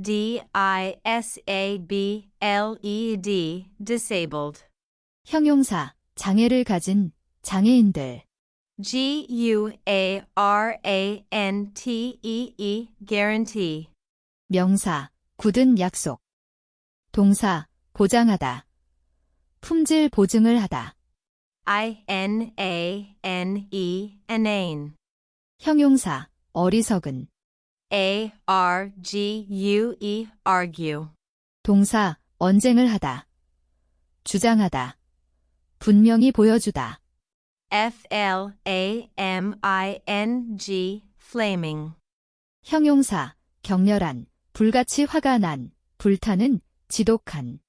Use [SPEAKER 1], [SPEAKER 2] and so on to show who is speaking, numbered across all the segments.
[SPEAKER 1] D I S A B L E D, disabled.
[SPEAKER 2] 형용사, 장애를 가진 장애인들.
[SPEAKER 1] G U A R A N T E E, guarantee.
[SPEAKER 2] 명사, 굳은 약속. 동사, 보장하다. 품질 보증을 하다.
[SPEAKER 1] I N A N E, inane.
[SPEAKER 2] 형용사, 어리석은.
[SPEAKER 1] A R G U E, argue.
[SPEAKER 2] 동사, 언쟁을 하다. 주장하다. 분명히 보여주다.
[SPEAKER 1] F L A M I N G, flaming.
[SPEAKER 2] 형용사, 격렬한, 불같이 화가 난, 불타는, 지독한.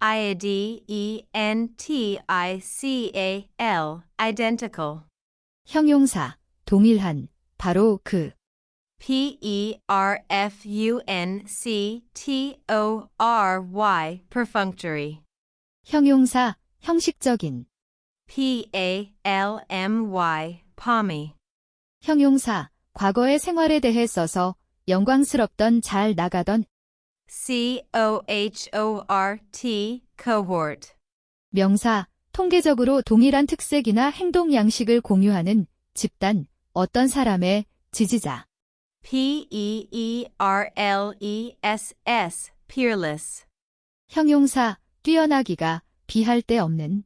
[SPEAKER 1] I D E N T I C A L, identical.
[SPEAKER 2] 형용사, 동일한, 바로 그.
[SPEAKER 1] P E R F U N C T O R Y, perfunctory.
[SPEAKER 2] 형용사, 형식적인.
[SPEAKER 1] P A L M Y, palmy.
[SPEAKER 2] 형용사, 과거의 생활에 대해 써서 영광스럽던 잘 나가던
[SPEAKER 1] C O H O R T, cohort.
[SPEAKER 2] 명사, 통계적으로 동일한 특색이나 행동 양식을 공유하는 집단, 어떤 사람의 지지자.
[SPEAKER 1] P E E R L E S S, peerless.
[SPEAKER 2] 형용사, 뛰어나기가 비할 데 없는